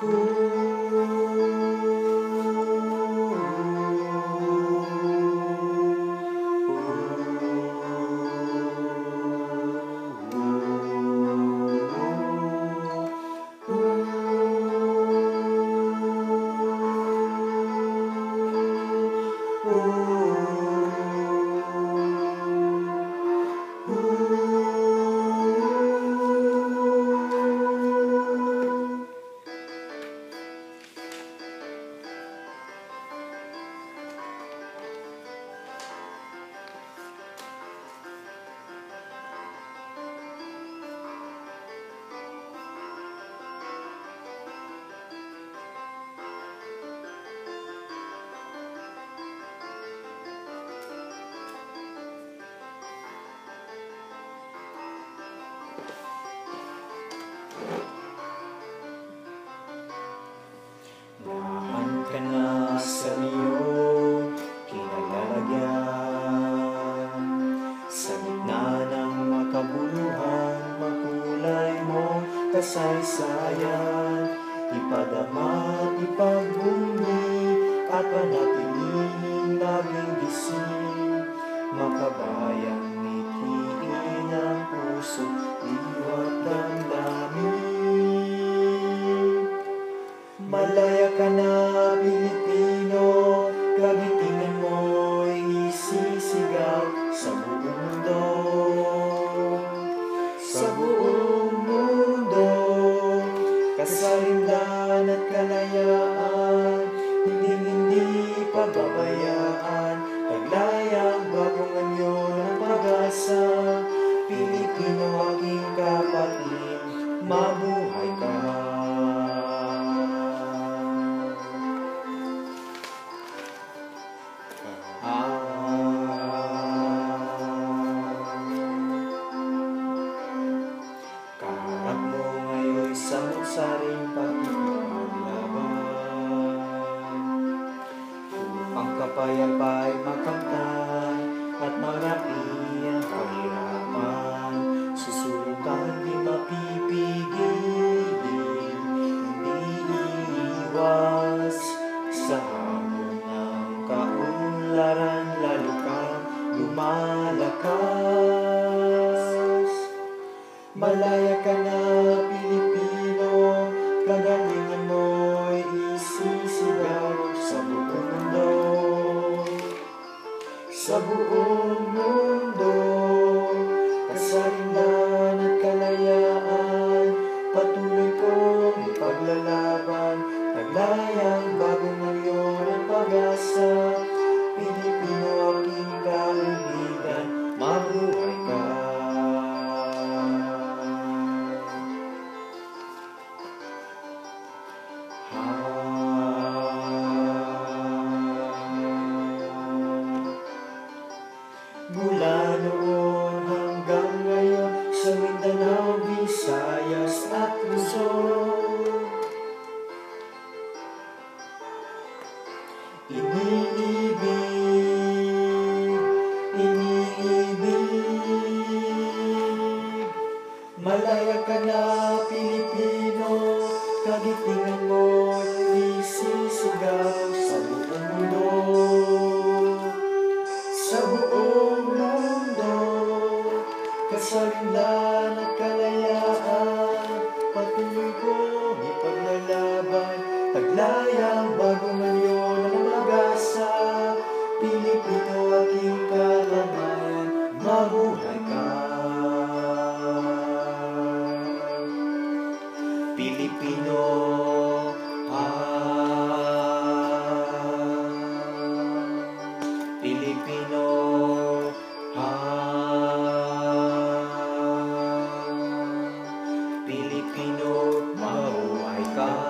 Ooh. Naman ka na sa iyong kinalalagyan Sa gitna ng makabuluhan Makulay mo kasaysayan Ipadama ipagbumi At panatilihin laging gising Makabayang saring pagpapaglaban Upang kapayapa'y makamtan At marapi ang kahirapan Susulong ka hindi mapipigil Hindi iiwas Sa hamon ng kaunlaran Lalo kang lumalakas. Malaya ka na, Sa noon hanggang ngayon sa Mindanao, Visayas at Luzon. Iniibig, iniibig Malaya ka na, Pilipino, Layang bagong anyo na lumabasa Pilipino aking kalamayan Mabuhay ka. Pilipino Pilipino Pilipino Mabuhay ka.